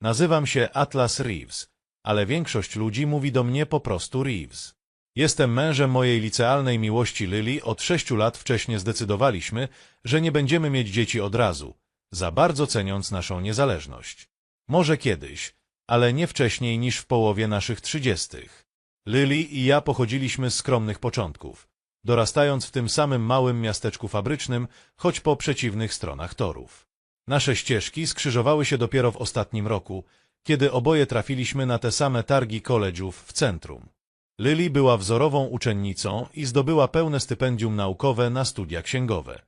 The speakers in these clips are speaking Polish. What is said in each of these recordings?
Nazywam się Atlas Reeves, ale większość ludzi mówi do mnie po prostu Reeves. Jestem mężem mojej licealnej miłości Lily. Od sześciu lat wcześniej zdecydowaliśmy, że nie będziemy mieć dzieci od razu, za bardzo ceniąc naszą niezależność. Może kiedyś, ale nie wcześniej niż w połowie naszych trzydziestych. Lily i ja pochodziliśmy z skromnych początków, dorastając w tym samym małym miasteczku fabrycznym, choć po przeciwnych stronach torów. Nasze ścieżki skrzyżowały się dopiero w ostatnim roku, kiedy oboje trafiliśmy na te same targi college'ów w centrum. Lily była wzorową uczennicą i zdobyła pełne stypendium naukowe na studia księgowe.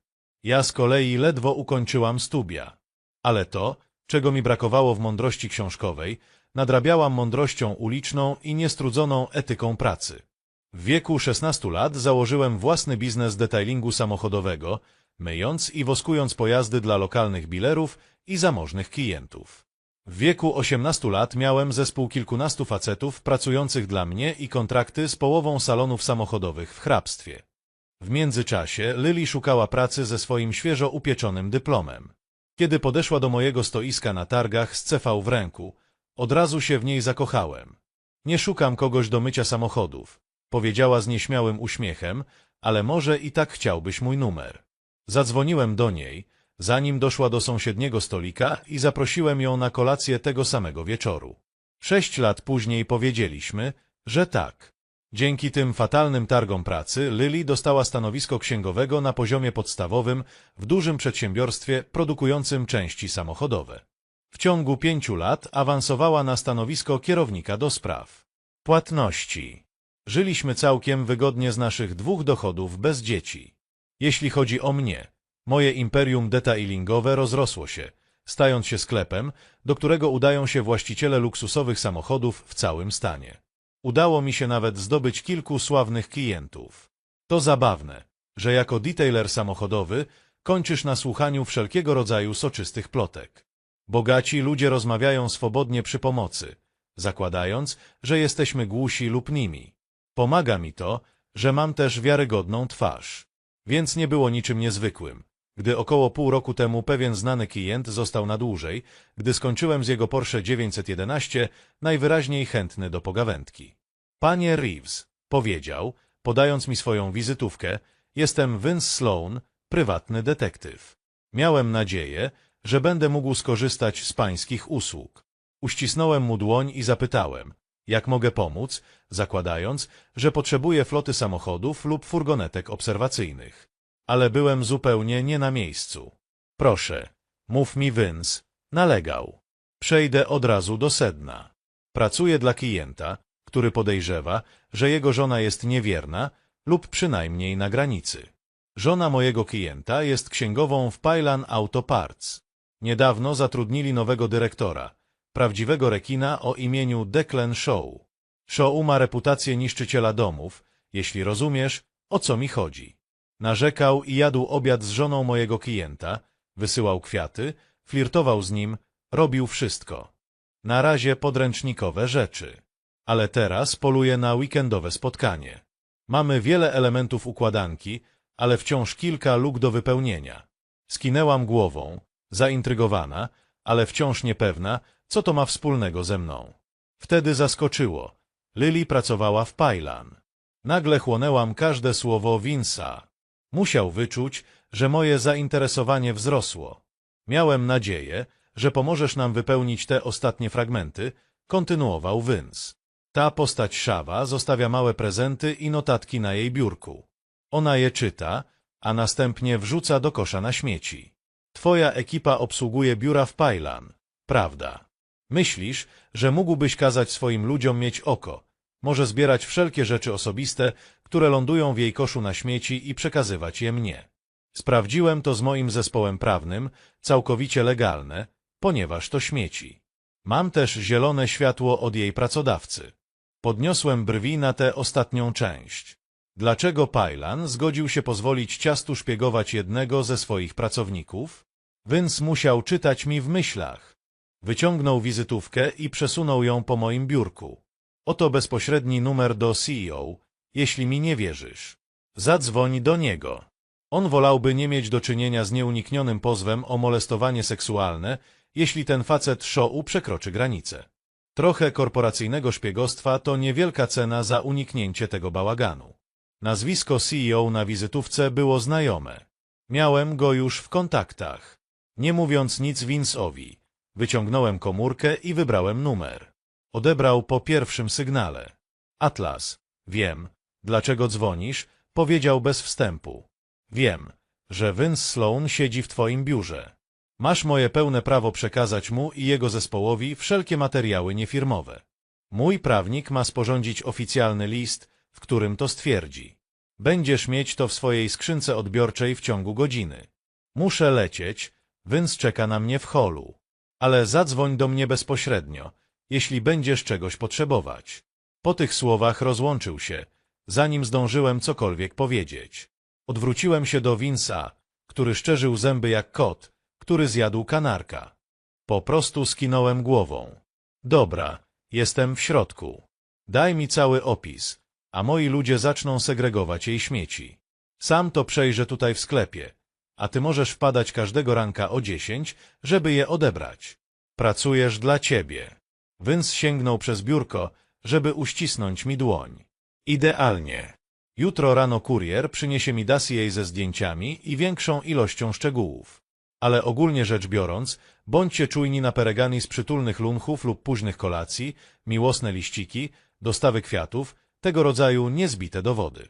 Ja z kolei ledwo ukończyłam studia. Ale to, czego mi brakowało w mądrości książkowej, nadrabiałam mądrością uliczną i niestrudzoną etyką pracy. W wieku 16 lat założyłem własny biznes detailingu samochodowego, myjąc i woskując pojazdy dla lokalnych bilerów i zamożnych klientów. W wieku 18 lat miałem zespół kilkunastu facetów pracujących dla mnie i kontrakty z połową salonów samochodowych w hrabstwie. W międzyczasie Lily szukała pracy ze swoim świeżo upieczonym dyplomem. Kiedy podeszła do mojego stoiska na targach z CV w ręku, od razu się w niej zakochałem. Nie szukam kogoś do mycia samochodów, powiedziała z nieśmiałym uśmiechem, ale może i tak chciałbyś mój numer. Zadzwoniłem do niej, zanim doszła do sąsiedniego stolika i zaprosiłem ją na kolację tego samego wieczoru. Sześć lat później powiedzieliśmy, że tak. Dzięki tym fatalnym targom pracy Lily dostała stanowisko księgowego na poziomie podstawowym w dużym przedsiębiorstwie produkującym części samochodowe. W ciągu pięciu lat awansowała na stanowisko kierownika do spraw płatności. Żyliśmy całkiem wygodnie z naszych dwóch dochodów bez dzieci. Jeśli chodzi o mnie, moje imperium detailingowe rozrosło się, stając się sklepem, do którego udają się właściciele luksusowych samochodów w całym stanie. Udało mi się nawet zdobyć kilku sławnych klientów. To zabawne, że jako detailer samochodowy kończysz na słuchaniu wszelkiego rodzaju soczystych plotek. Bogaci ludzie rozmawiają swobodnie przy pomocy, zakładając, że jesteśmy głusi lub nimi. Pomaga mi to, że mam też wiarygodną twarz. Więc nie było niczym niezwykłym, gdy około pół roku temu pewien znany klient został na dłużej, gdy skończyłem z jego Porsche 911, najwyraźniej chętny do pogawędki. Panie Reeves, powiedział, podając mi swoją wizytówkę, jestem Vince Sloan, prywatny detektyw. Miałem nadzieję, że będę mógł skorzystać z pańskich usług. Uścisnąłem mu dłoń i zapytałem, jak mogę pomóc, zakładając, że potrzebuję floty samochodów lub furgonetek obserwacyjnych. Ale byłem zupełnie nie na miejscu. Proszę, mów mi Vince, nalegał. Przejdę od razu do sedna. Pracuję dla klienta, który podejrzewa, że jego żona jest niewierna lub przynajmniej na granicy. Żona mojego klienta jest księgową w Pailan Auto Parts. Niedawno zatrudnili nowego dyrektora, prawdziwego rekina o imieniu Declan Shaw. Shaw ma reputację niszczyciela domów, jeśli rozumiesz, o co mi chodzi. Narzekał i jadł obiad z żoną mojego klienta, wysyłał kwiaty, flirtował z nim, robił wszystko. Na razie podręcznikowe rzeczy. Ale teraz poluje na weekendowe spotkanie. Mamy wiele elementów układanki, ale wciąż kilka luk do wypełnienia. Skinęłam głową, zaintrygowana, ale wciąż niepewna, co to ma wspólnego ze mną. Wtedy zaskoczyło. Lily pracowała w Pailan. Nagle chłonęłam każde słowo Vince'a. Musiał wyczuć, że moje zainteresowanie wzrosło. Miałem nadzieję, że pomożesz nam wypełnić te ostatnie fragmenty, kontynuował Vince. Ta postać Szawa zostawia małe prezenty i notatki na jej biurku. Ona je czyta, a następnie wrzuca do kosza na śmieci. Twoja ekipa obsługuje biura w Pailan, prawda? Myślisz, że mógłbyś kazać swoim ludziom mieć oko, może zbierać wszelkie rzeczy osobiste, które lądują w jej koszu na śmieci i przekazywać je mnie. Sprawdziłem to z moim zespołem prawnym, całkowicie legalne, ponieważ to śmieci. Mam też zielone światło od jej pracodawcy. Podniosłem brwi na tę ostatnią część. Dlaczego Pajlan zgodził się pozwolić ciastu szpiegować jednego ze swoich pracowników? Vince musiał czytać mi w myślach. Wyciągnął wizytówkę i przesunął ją po moim biurku. Oto bezpośredni numer do CEO, jeśli mi nie wierzysz. Zadzwoń do niego. On wolałby nie mieć do czynienia z nieuniknionym pozwem o molestowanie seksualne, jeśli ten facet Shou przekroczy granicę. Trochę korporacyjnego szpiegostwa to niewielka cena za uniknięcie tego bałaganu. Nazwisko CEO na wizytówce było znajome. Miałem go już w kontaktach. Nie mówiąc nic Vince'owi, wyciągnąłem komórkę i wybrałem numer. Odebrał po pierwszym sygnale. Atlas, wiem, dlaczego dzwonisz, powiedział bez wstępu. Wiem, że Vince Sloan siedzi w twoim biurze. Masz moje pełne prawo przekazać mu i jego zespołowi wszelkie materiały niefirmowe. Mój prawnik ma sporządzić oficjalny list, w którym to stwierdzi. Będziesz mieć to w swojej skrzynce odbiorczej w ciągu godziny. Muszę lecieć, Vince czeka na mnie w holu. Ale zadzwoń do mnie bezpośrednio, jeśli będziesz czegoś potrzebować. Po tych słowach rozłączył się, zanim zdążyłem cokolwiek powiedzieć. Odwróciłem się do Vince'a, który szczerzył zęby jak kot, który zjadł kanarka. Po prostu skinąłem głową. Dobra, jestem w środku. Daj mi cały opis, a moi ludzie zaczną segregować jej śmieci. Sam to przejrzę tutaj w sklepie, a ty możesz wpadać każdego ranka o dziesięć, żeby je odebrać. Pracujesz dla ciebie. Vince sięgnął przez biurko, żeby uścisnąć mi dłoń. Idealnie. Jutro rano kurier przyniesie mi dossier ze zdjęciami i większą ilością szczegółów. Ale ogólnie rzecz biorąc, bądźcie czujni na peregani z przytulnych lunchów lub późnych kolacji, miłosne liściki, dostawy kwiatów, tego rodzaju niezbite dowody.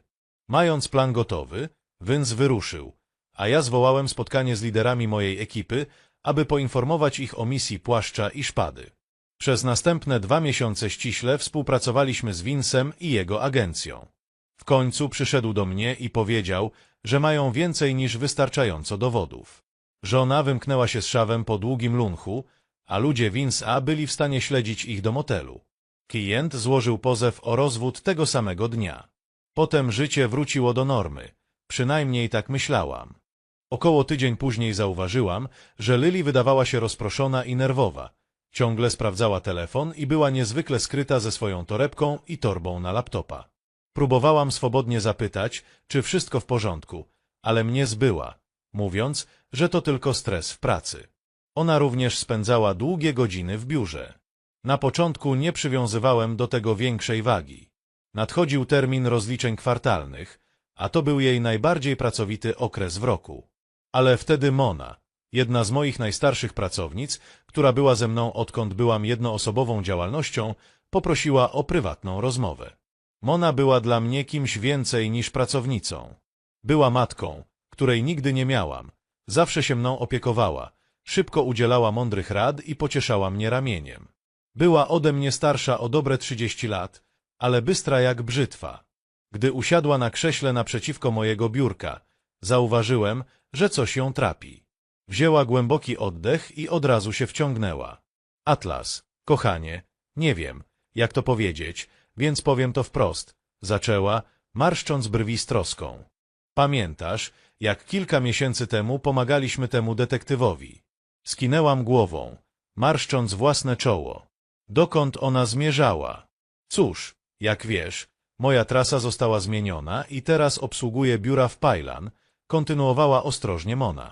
Mając plan gotowy, Vince wyruszył, a ja zwołałem spotkanie z liderami mojej ekipy, aby poinformować ich o misji płaszcza i szpady. Przez następne dwa miesiące ściśle współpracowaliśmy z Vincem i jego agencją. W końcu przyszedł do mnie i powiedział, że mają więcej niż wystarczająco dowodów. Żona wymknęła się z szawem po długim lunchu, a ludzie Vince'a byli w stanie śledzić ich do motelu. Klient złożył pozew o rozwód tego samego dnia. Potem życie wróciło do normy. Przynajmniej tak myślałam. Około tydzień później zauważyłam, że Lily wydawała się rozproszona i nerwowa. Ciągle sprawdzała telefon i była niezwykle skryta ze swoją torebką i torbą na laptopa. Próbowałam swobodnie zapytać, czy wszystko w porządku, ale mnie zbyła, mówiąc, że to tylko stres w pracy. Ona również spędzała długie godziny w biurze. Na początku nie przywiązywałem do tego większej wagi. Nadchodził termin rozliczeń kwartalnych, a to był jej najbardziej pracowity okres w roku. Ale wtedy Mona, jedna z moich najstarszych pracownic, która była ze mną odkąd byłam jednoosobową działalnością, poprosiła o prywatną rozmowę. Mona była dla mnie kimś więcej niż pracownicą. Była matką, której nigdy nie miałam. Zawsze się mną opiekowała, szybko udzielała mądrych rad i pocieszała mnie ramieniem. Była ode mnie starsza o dobre trzydzieści lat, ale bystra jak brzytwa. Gdy usiadła na krześle naprzeciwko mojego biurka, zauważyłem, że coś ją trapi. Wzięła głęboki oddech i od razu się wciągnęła. Atlas, kochanie, nie wiem, jak to powiedzieć, więc powiem to wprost. Zaczęła, marszcząc brwi z troską. Pamiętasz, jak kilka miesięcy temu pomagaliśmy temu detektywowi? Skinęłam głową, marszcząc własne czoło. Dokąd ona zmierzała? Cóż, jak wiesz, moja trasa została zmieniona i teraz obsługuję biura w Pajlan, kontynuowała ostrożnie Mona.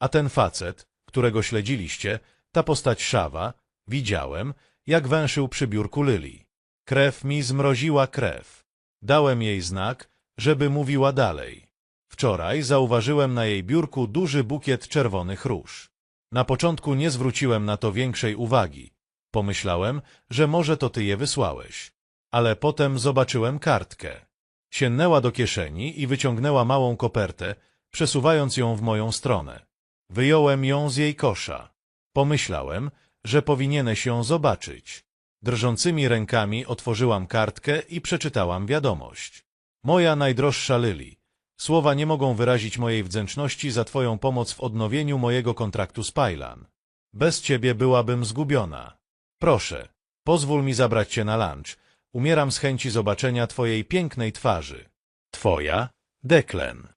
A ten facet, którego śledziliście, ta postać Szawa, widziałem, jak węszył przy biurku Lyli. Krew mi zmroziła krew. Dałem jej znak, żeby mówiła dalej. Wczoraj zauważyłem na jej biurku duży bukiet czerwonych róż. Na początku nie zwróciłem na to większej uwagi. Pomyślałem, że może to ty je wysłałeś. Ale potem zobaczyłem kartkę. Sięgnęła do kieszeni i wyciągnęła małą kopertę, przesuwając ją w moją stronę. Wyjąłem ją z jej kosza. Pomyślałem, że powinieneś ją zobaczyć. Drżącymi rękami otworzyłam kartkę i przeczytałam wiadomość. Moja najdroższa Lily, słowa nie mogą wyrazić mojej wdzięczności za twoją pomoc w odnowieniu mojego kontraktu z Pajlan. Bez ciebie byłabym zgubiona. Proszę, pozwól mi zabrać cię na lunch. Umieram z chęci zobaczenia twojej pięknej twarzy. Twoja, Deklen.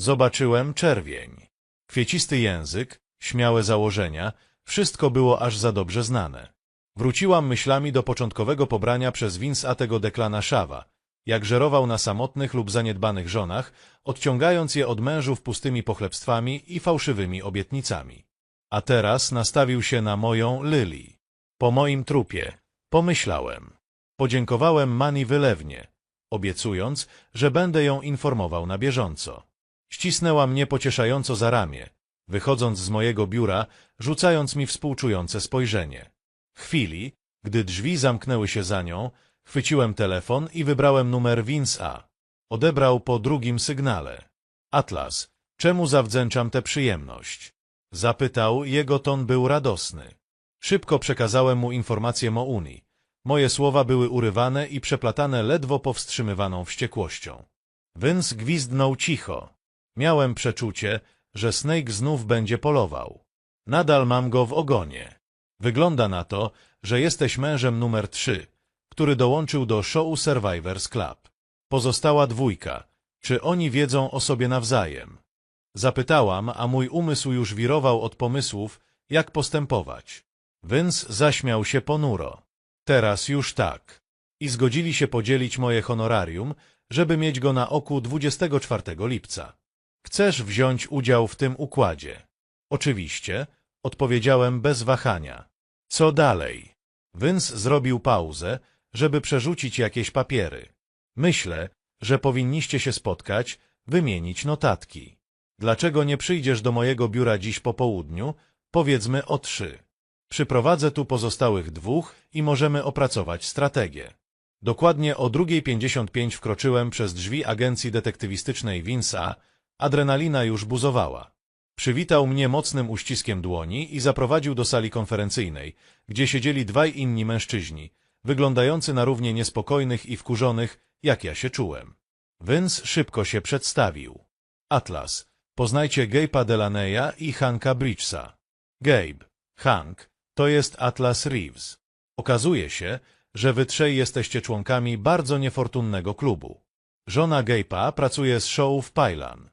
Zobaczyłem czerwień. Kwiecisty język, śmiałe założenia, wszystko było aż za dobrze znane. Wróciłam myślami do początkowego pobrania przez Vince tego Deklana Szawa, jak żerował na samotnych lub zaniedbanych żonach, odciągając je od mężów pustymi pochlebstwami i fałszywymi obietnicami. A teraz nastawił się na moją Lily. Po moim trupie, pomyślałem. Podziękowałem Mani wylewnie, obiecując, że będę ją informował na bieżąco. Ścisnęła mnie pocieszająco za ramię, wychodząc z mojego biura, rzucając mi współczujące spojrzenie. Chwili, gdy drzwi zamknęły się za nią, chwyciłem telefon i wybrałem numer Vince A. Odebrał po drugim sygnale. Atlas, czemu zawdzięczam tę przyjemność? Zapytał, jego ton był radosny. Szybko przekazałem mu informację Mouni. Moje słowa były urywane i przeplatane ledwo powstrzymywaną wściekłością. Vince gwizdnął cicho. Miałem przeczucie, że Snake znów będzie polował. Nadal mam go w ogonie. Wygląda na to, że jesteś mężem numer trzy, który dołączył do show Survivors Club. Pozostała dwójka. Czy oni wiedzą o sobie nawzajem? Zapytałam, a mój umysł już wirował od pomysłów, jak postępować. Vince zaśmiał się ponuro. Teraz już tak. I zgodzili się podzielić moje honorarium, żeby mieć go na oku 24 lipca. Chcesz wziąć udział w tym układzie? Oczywiście, odpowiedziałem bez wahania. Co dalej? Vince zrobił pauzę, żeby przerzucić jakieś papiery. Myślę, że powinniście się spotkać, wymienić notatki. Dlaczego nie przyjdziesz do mojego biura dziś po południu? Powiedzmy o trzy. Przyprowadzę tu pozostałych dwóch i możemy opracować strategię. Dokładnie o 2.55 wkroczyłem przez drzwi agencji detektywistycznej Winsa, adrenalina już buzowała. Przywitał mnie mocnym uściskiem dłoni i zaprowadził do sali konferencyjnej, gdzie siedzieli dwaj inni mężczyźni, wyglądający na równie niespokojnych i wkurzonych, jak ja się czułem. Vince szybko się przedstawił. Atlas, poznajcie Gabe'a Delaneya i Hanka Bridgesa. Gabe, Hank, to jest Atlas Reeves. Okazuje się, że wy trzej jesteście członkami bardzo niefortunnego klubu. Żona Gabe'a pracuje z show w Pajlan.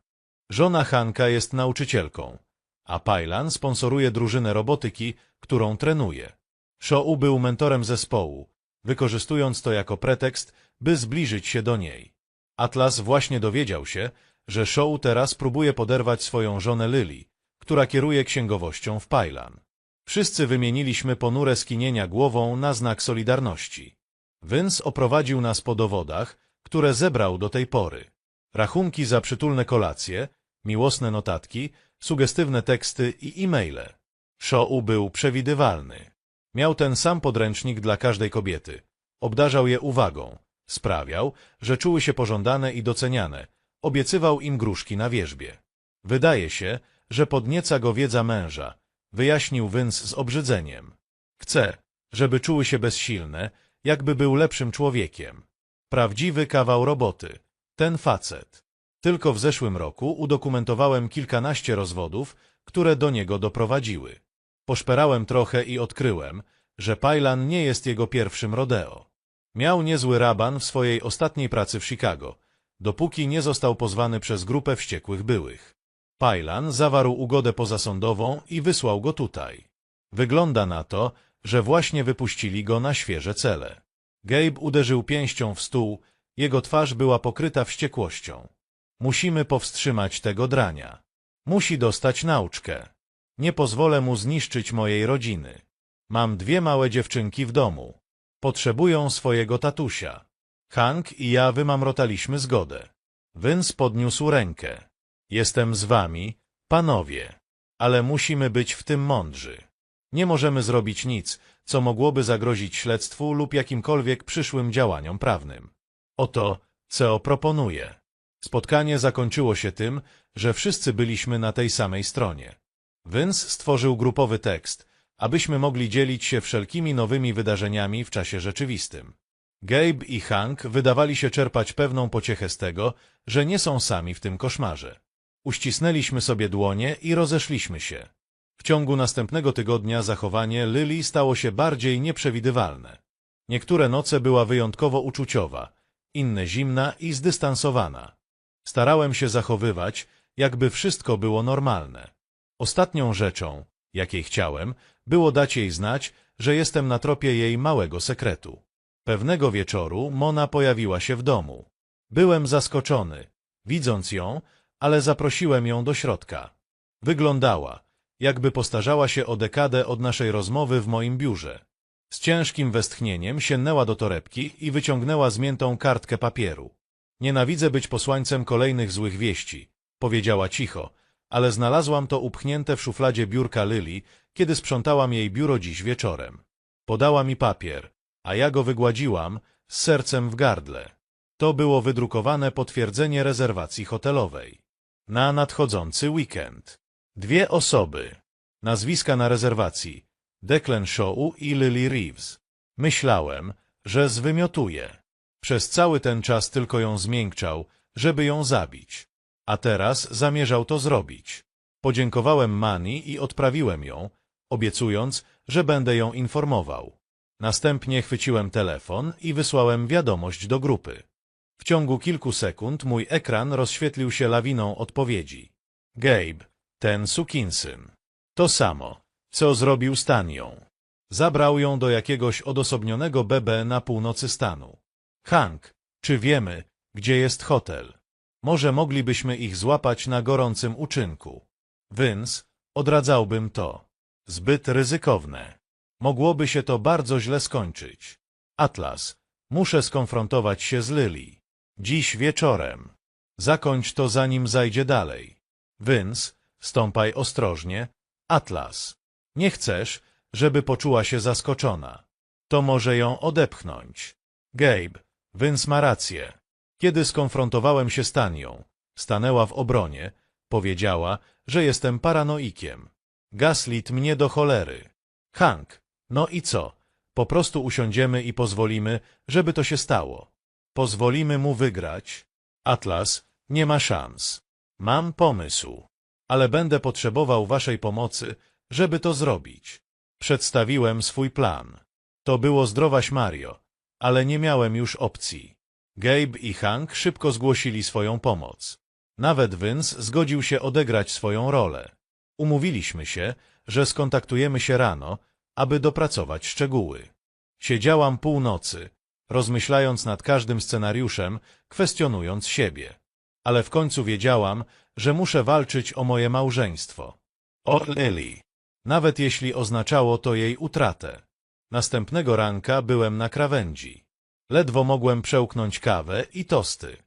Żona Hanka jest nauczycielką, a Pajlan sponsoruje drużynę robotyki, którą trenuje. Show był mentorem zespołu, wykorzystując to jako pretekst, by zbliżyć się do niej. Atlas właśnie dowiedział się, że Show teraz próbuje poderwać swoją żonę Lily, która kieruje księgowością w Pajlan. Wszyscy wymieniliśmy ponure skinienia głową na znak solidarności. Vince oprowadził nas po dowodach, które zebrał do tej pory. Rachunki za przytulne kolacje, miłosne notatki, sugestywne teksty i e-maile. Show był przewidywalny. Miał ten sam podręcznik dla każdej kobiety. Obdarzał je uwagą. Sprawiał, że czuły się pożądane i doceniane. Obiecywał im gruszki na wierzbie. Wydaje się, że podnieca go wiedza męża, wyjaśnił Vince z obrzydzeniem. Chce, żeby czuły się bezsilne, jakby był lepszym człowiekiem. Prawdziwy kawał roboty. Ten facet. Tylko w zeszłym roku udokumentowałem kilkanaście rozwodów, które do niego doprowadziły. Poszperałem trochę i odkryłem, że Pajlan nie jest jego pierwszym rodeo. Miał niezły raban w swojej ostatniej pracy w Chicago, dopóki nie został pozwany przez grupę wściekłych byłych. Pajlan zawarł ugodę pozasądową i wysłał go tutaj. Wygląda na to, że właśnie wypuścili go na świeże cele. Gabe uderzył pięścią w stół, jego twarz była pokryta wściekłością. Musimy powstrzymać tego drania. Musi dostać nauczkę. Nie pozwolę mu zniszczyć mojej rodziny. Mam dwie małe dziewczynki w domu. Potrzebują swojego tatusia. Hank i ja wymamrotaliśmy zgodę. Vince podniósł rękę. Jestem z wami, panowie, ale musimy być w tym mądrzy. Nie możemy zrobić nic, co mogłoby zagrozić śledztwu lub jakimkolwiek przyszłym działaniom prawnym. Oto, co proponuję. Spotkanie zakończyło się tym, że wszyscy byliśmy na tej samej stronie. Vince stworzył grupowy tekst, abyśmy mogli dzielić się wszelkimi nowymi wydarzeniami w czasie rzeczywistym. Gabe i Hank wydawali się czerpać pewną pociechę z tego, że nie są sami w tym koszmarze. Uścisnęliśmy sobie dłonie i rozeszliśmy się. W ciągu następnego tygodnia zachowanie Lily stało się bardziej nieprzewidywalne. Niektóre noce była wyjątkowo uczuciowa, inne zimna i zdystansowana. Starałem się zachowywać, jakby wszystko było normalne. Ostatnią rzeczą, jakiej chciałem, było dać jej znać, że jestem na tropie jej małego sekretu. Pewnego wieczoru Mona pojawiła się w domu. Byłem zaskoczony, widząc ją, ale zaprosiłem ją do środka. Wyglądała, jakby postarzała się o dekadę od naszej rozmowy w moim biurze. Z ciężkim westchnieniem sięgnęła do torebki i wyciągnęła zmiętą kartkę papieru. Nienawidzę być posłańcem kolejnych złych wieści, powiedziała cicho, ale znalazłam to upchnięte w szufladzie biurka Lily, kiedy sprzątałam jej biuro dziś wieczorem. Podała mi papier, a ja go wygładziłam z sercem w gardle. To było wydrukowane potwierdzenie rezerwacji hotelowej. Na nadchodzący weekend. Dwie osoby. Nazwiska na rezerwacji. Declan Shaw i Lily Reeves. Myślałem, że zwymiotuje. Przez cały ten czas tylko ją zmiękczał, żeby ją zabić. A teraz zamierzał to zrobić. Podziękowałem Mani i odprawiłem ją, obiecując, że będę ją informował. Następnie chwyciłem telefon i wysłałem wiadomość do grupy. W ciągu kilku sekund mój ekran rozświetlił się lawiną odpowiedzi. Gabe, ten sukinsyn. To samo, co zrobił z Tanią. Zabrał ją do jakiegoś odosobnionego BB na północy stanu. Hank, czy wiemy, gdzie jest hotel? Może moglibyśmy ich złapać na gorącym uczynku. Vince, odradzałbym to. Zbyt ryzykowne. Mogłoby się to bardzo źle skończyć. Atlas, muszę skonfrontować się z Lily. Dziś wieczorem. Zakończ to zanim zajdzie dalej. Vince, stąpaj ostrożnie. Atlas, nie chcesz, żeby poczuła się zaskoczona. To może ją odepchnąć. Gabe, Vince ma rację. Kiedy skonfrontowałem się z Tanią, stanęła w obronie, powiedziała, że jestem paranoikiem. Gaslit mnie do cholery. Hank, no i co? Po prostu usiądziemy i pozwolimy, żeby to się stało. Pozwolimy mu wygrać. Atlas, nie ma szans. Mam pomysł, ale będę potrzebował waszej pomocy, żeby to zrobić. Przedstawiłem swój plan. To było zdrowaś Mario, ale nie miałem już opcji. Gabe i Hank szybko zgłosili swoją pomoc. Nawet Vince zgodził się odegrać swoją rolę. Umówiliśmy się, że skontaktujemy się rano, aby dopracować szczegóły. Siedziałam północy, rozmyślając nad każdym scenariuszem, kwestionując siebie. Ale w końcu wiedziałam, że muszę walczyć o moje małżeństwo. O Lily. Nawet jeśli oznaczało to jej utratę. Następnego ranka byłem na krawędzi. Ledwo mogłem przełknąć kawę i tosty.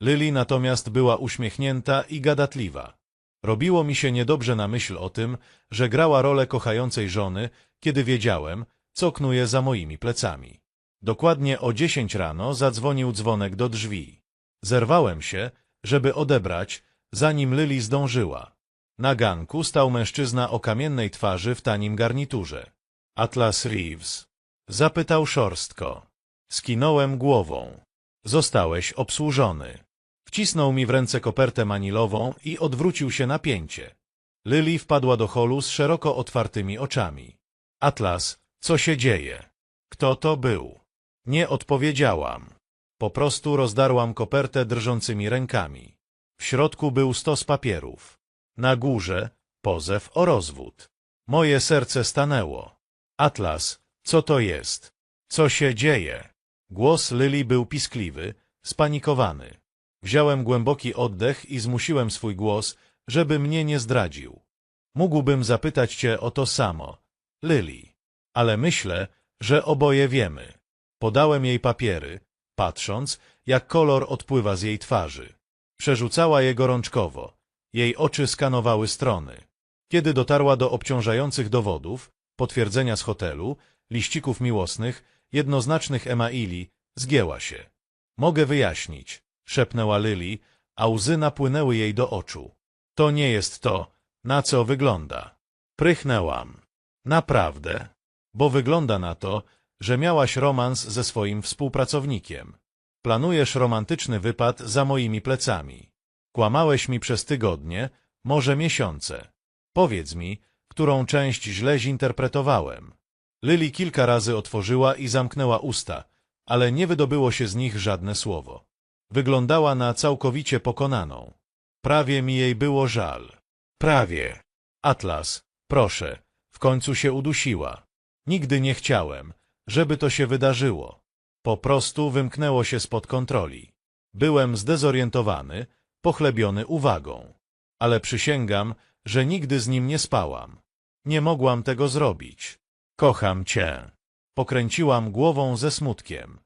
Lily natomiast była uśmiechnięta i gadatliwa. Robiło mi się niedobrze na myśl o tym, że grała rolę kochającej żony, kiedy wiedziałem, co knuje za moimi plecami. Dokładnie o dziesięć rano zadzwonił dzwonek do drzwi. Zerwałem się, żeby odebrać, zanim Lily zdążyła. Na ganku stał mężczyzna o kamiennej twarzy w tanim garniturze. Atlas Reeves. Zapytał szorstko. Skinąłem głową. Zostałeś obsłużony. Wcisnął mi w ręce kopertę manilową i odwrócił się na pięcie. Lily wpadła do holu z szeroko otwartymi oczami. Atlas, co się dzieje? Kto to był? Nie odpowiedziałam. Po prostu rozdarłam kopertę drżącymi rękami. W środku był stos papierów. Na górze pozew o rozwód. Moje serce stanęło. Atlas, co to jest? Co się dzieje? Głos Lily był piskliwy, spanikowany. Wziąłem głęboki oddech i zmusiłem swój głos, żeby mnie nie zdradził. Mógłbym zapytać cię o to samo, Lily, ale myślę, że oboje wiemy. Podałem jej papiery, patrząc, jak kolor odpływa z jej twarzy. Przerzucała je gorączkowo. Jej oczy skanowały strony. Kiedy dotarła do obciążających dowodów, potwierdzenia z hotelu, liścików miłosnych, jednoznacznych emaili, zgięła się. Mogę wyjaśnić, szepnęła Lily, a łzy napłynęły jej do oczu. To nie jest to, na co wygląda. Prychnęłam. Naprawdę, bo wygląda na to, że miałaś romans ze swoim współpracownikiem. Planujesz romantyczny wypad za moimi plecami. Kłamałeś mi przez tygodnie, może miesiące. Powiedz mi, którą część źle zinterpretowałem. Lily kilka razy otworzyła i zamknęła usta, ale nie wydobyło się z nich żadne słowo. Wyglądała na całkowicie pokonaną. Prawie mi jej było żal. Prawie. Atlas, proszę, w końcu się udusiła. Nigdy nie chciałem, żeby to się wydarzyło. Po prostu wymknęło się spod kontroli. Byłem zdezorientowany, pochlebiony uwagą. Ale przysięgam, że nigdy z nim nie spałam. Nie mogłam tego zrobić. Kocham cię. Pokręciłam głową ze smutkiem.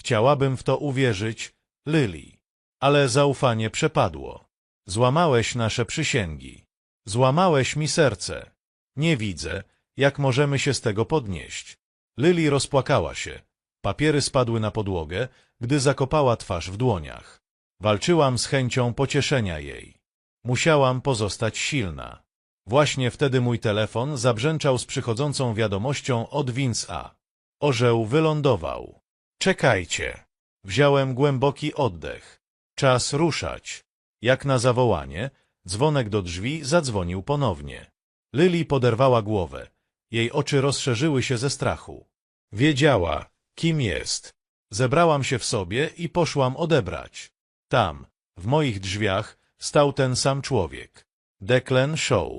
Chciałabym w to uwierzyć, Lily. Ale zaufanie przepadło. Złamałeś nasze przysięgi. Złamałeś mi serce. Nie widzę, jak możemy się z tego podnieść. Lily rozpłakała się. Papiery spadły na podłogę, gdy zakopała twarz w dłoniach. Walczyłam z chęcią pocieszenia jej. Musiałam pozostać silna. Właśnie wtedy mój telefon zabrzęczał z przychodzącą wiadomością od Vince A. Orzeł wylądował. Czekajcie. Wziąłem głęboki oddech. Czas ruszać. Jak na zawołanie, dzwonek do drzwi zadzwonił ponownie. Lily poderwała głowę. Jej oczy rozszerzyły się ze strachu. Wiedziała, kim jest. Zebrałam się w sobie i poszłam odebrać. Tam, w moich drzwiach, stał ten sam człowiek. Declan Shaw.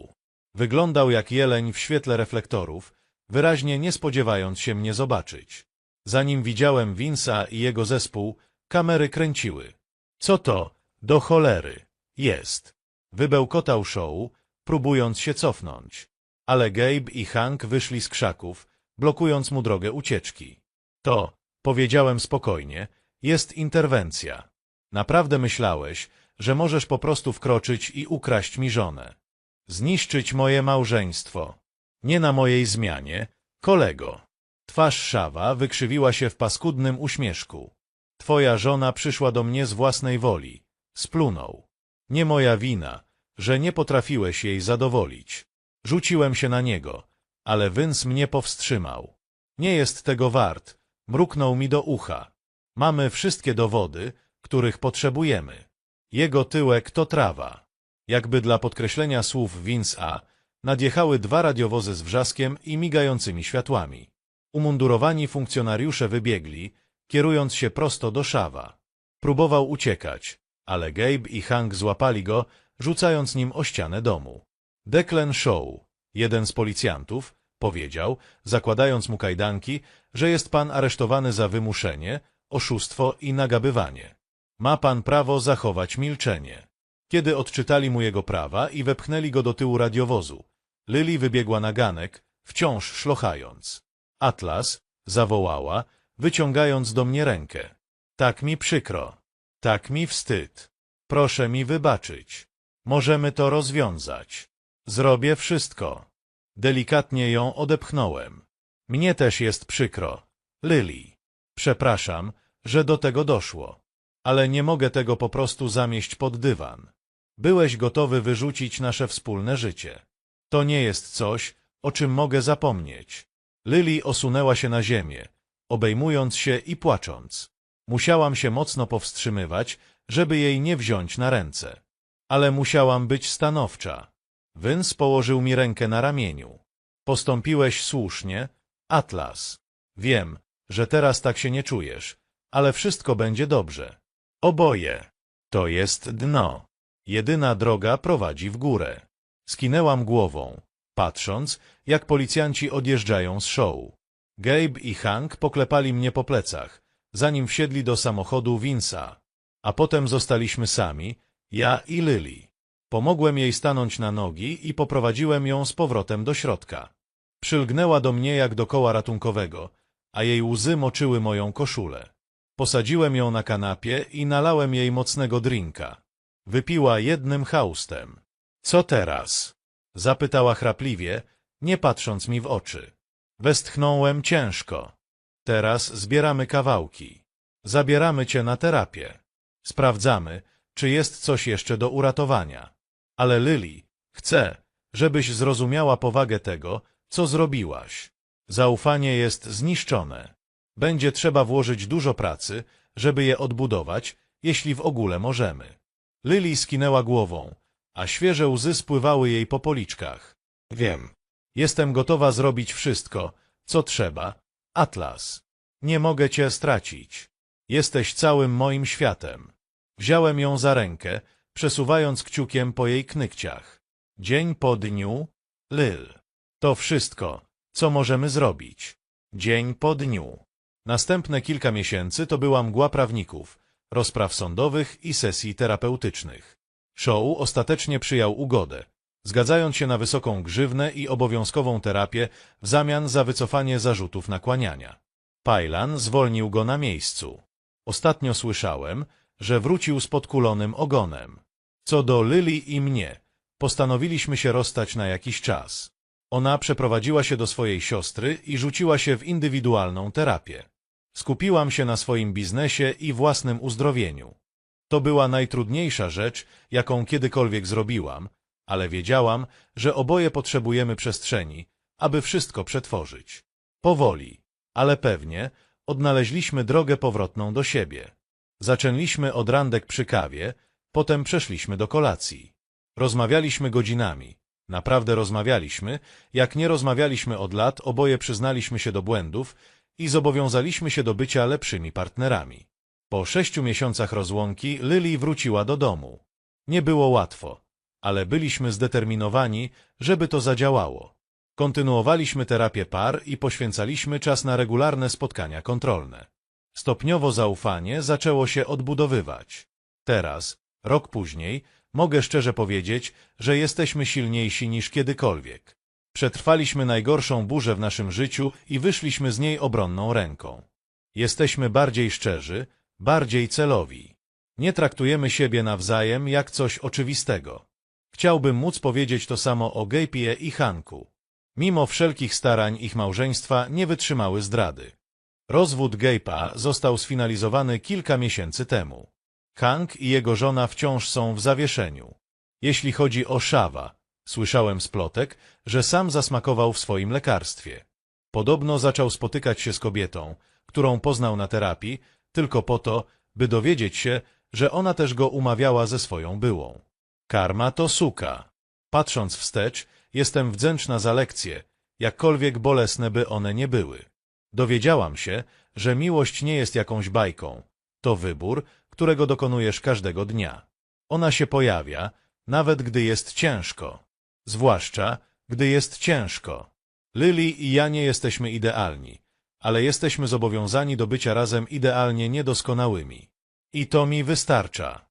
Wyglądał jak jeleń w świetle reflektorów, wyraźnie nie spodziewając się mnie zobaczyć. Zanim widziałem Vince'a i jego zespół, kamery kręciły. Co to, do cholery, jest? Wybełkotał Shaw, próbując się cofnąć. Ale Gabe i Hank wyszli z krzaków, blokując mu drogę ucieczki. To, powiedziałem spokojnie, jest interwencja. Naprawdę myślałeś, że możesz po prostu wkroczyć i ukraść mi żonę. Zniszczyć moje małżeństwo. Nie na mojej zmianie, kolego. Twarz Szawa wykrzywiła się w paskudnym uśmieszku. Twoja żona przyszła do mnie z własnej woli. Splunął. Nie moja wina, że nie potrafiłeś jej zadowolić. Rzuciłem się na niego, ale Wyns mnie powstrzymał. Nie jest tego wart, mruknął mi do ucha. Mamy wszystkie dowody, których potrzebujemy. Jego tyłek to trawa. Jakby dla podkreślenia słów Vince A, nadjechały dwa radiowozy z wrzaskiem i migającymi światłami. Umundurowani funkcjonariusze wybiegli, kierując się prosto do szawa. Próbował uciekać, ale Gabe i Hank złapali go, rzucając nim o ścianę domu. Declan Shaw, jeden z policjantów, powiedział, zakładając mu kajdanki, że jest pan aresztowany za wymuszenie, oszustwo i nagabywanie. Ma pan prawo zachować milczenie. Kiedy odczytali mu jego prawa i wepchnęli go do tyłu radiowozu, Lily wybiegła na ganek, wciąż szlochając. Atlas zawołała, wyciągając do mnie rękę. Tak mi przykro. Tak mi wstyd. Proszę mi wybaczyć. Możemy to rozwiązać. Zrobię wszystko. Delikatnie ją odepchnąłem. Mnie też jest przykro. Lily. Przepraszam, że do tego doszło. Ale nie mogę tego po prostu zamieść pod dywan. Byłeś gotowy wyrzucić nasze wspólne życie. To nie jest coś, o czym mogę zapomnieć. Lily osunęła się na ziemię, obejmując się i płacząc. Musiałam się mocno powstrzymywać, żeby jej nie wziąć na ręce. Ale musiałam być stanowcza. Wyns położył mi rękę na ramieniu. Postąpiłeś słusznie, Atlas. Wiem, że teraz tak się nie czujesz, ale wszystko będzie dobrze. Oboje. To jest dno. Jedyna droga prowadzi w górę. Skinęłam głową, patrząc, jak policjanci odjeżdżają z show. Gabe i Hank poklepali mnie po plecach, zanim wsiedli do samochodu Vince'a. A potem zostaliśmy sami, ja i Lily. Pomogłem jej stanąć na nogi i poprowadziłem ją z powrotem do środka. Przylgnęła do mnie jak do koła ratunkowego, a jej łzy moczyły moją koszulę. Posadziłem ją na kanapie i nalałem jej mocnego drinka. Wypiła jednym haustem. Co teraz? Zapytała chrapliwie, nie patrząc mi w oczy. Westchnąłem ciężko. Teraz zbieramy kawałki. Zabieramy cię na terapię. Sprawdzamy, czy jest coś jeszcze do uratowania. Ale Lily, chcę, żebyś zrozumiała powagę tego, co zrobiłaś. Zaufanie jest zniszczone. Będzie trzeba włożyć dużo pracy, żeby je odbudować, jeśli w ogóle możemy. Lily skinęła głową, a świeże łzy spływały jej po policzkach. Wiem. Jestem gotowa zrobić wszystko, co trzeba. Atlas. Nie mogę cię stracić. Jesteś całym moim światem. Wziąłem ją za rękę, przesuwając kciukiem po jej knykciach. Dzień po dniu, Lil. To wszystko, co możemy zrobić. Dzień po dniu. Następne kilka miesięcy to była mgła prawników, rozpraw sądowych i sesji terapeutycznych. Show ostatecznie przyjął ugodę. zgadzając się na wysoką grzywnę i obowiązkową terapię w zamian za wycofanie zarzutów nakłaniania. Pajlan zwolnił go na miejscu. Ostatnio słyszałem, że wrócił z podkulonym ogonem. Co do Lily i mnie, postanowiliśmy się rozstać na jakiś czas. Ona przeprowadziła się do swojej siostry i rzuciła się w indywidualną terapię. Skupiłam się na swoim biznesie i własnym uzdrowieniu. To była najtrudniejsza rzecz, jaką kiedykolwiek zrobiłam, ale wiedziałam, że oboje potrzebujemy przestrzeni, aby wszystko przetworzyć. Powoli, ale pewnie, odnaleźliśmy drogę powrotną do siebie. Zaczęliśmy od randek przy kawie, potem przeszliśmy do kolacji. Rozmawialiśmy godzinami. Naprawdę rozmawialiśmy, jak nie rozmawialiśmy od lat, oboje przyznaliśmy się do błędów i zobowiązaliśmy się do bycia lepszymi partnerami. Po sześciu miesiącach rozłąki Lily wróciła do domu. Nie było łatwo, ale byliśmy zdeterminowani, żeby to zadziałało. Kontynuowaliśmy terapię par i poświęcaliśmy czas na regularne spotkania kontrolne. Stopniowo zaufanie zaczęło się odbudowywać. Teraz, rok później, mogę szczerze powiedzieć, że jesteśmy silniejsi niż kiedykolwiek. Przetrwaliśmy najgorszą burzę w naszym życiu i wyszliśmy z niej obronną ręką. Jesteśmy bardziej szczerzy, bardziej celowi. Nie traktujemy siebie nawzajem jak coś oczywistego. Chciałbym móc powiedzieć to samo o Gejpie i Hanku. Mimo wszelkich starań ich małżeństwa nie wytrzymały zdrady. Rozwód Gejpa został sfinalizowany kilka miesięcy temu. Hank i jego żona wciąż są w zawieszeniu. Jeśli chodzi o Szawa, słyszałem z plotek, że sam zasmakował w swoim lekarstwie. Podobno zaczął spotykać się z kobietą, którą poznał na terapii, tylko po to, by dowiedzieć się, że ona też go umawiała ze swoją byłą. Karma to suka. Patrząc wstecz, jestem wdzięczna za lekcje, jakkolwiek bolesne by one nie były. Dowiedziałam się, że miłość nie jest jakąś bajką. To wybór, którego dokonujesz każdego dnia. Ona się pojawia, nawet gdy jest ciężko. Zwłaszcza, gdy jest ciężko. Lily i ja nie jesteśmy idealni, ale jesteśmy zobowiązani do bycia razem idealnie niedoskonałymi. I to mi wystarcza.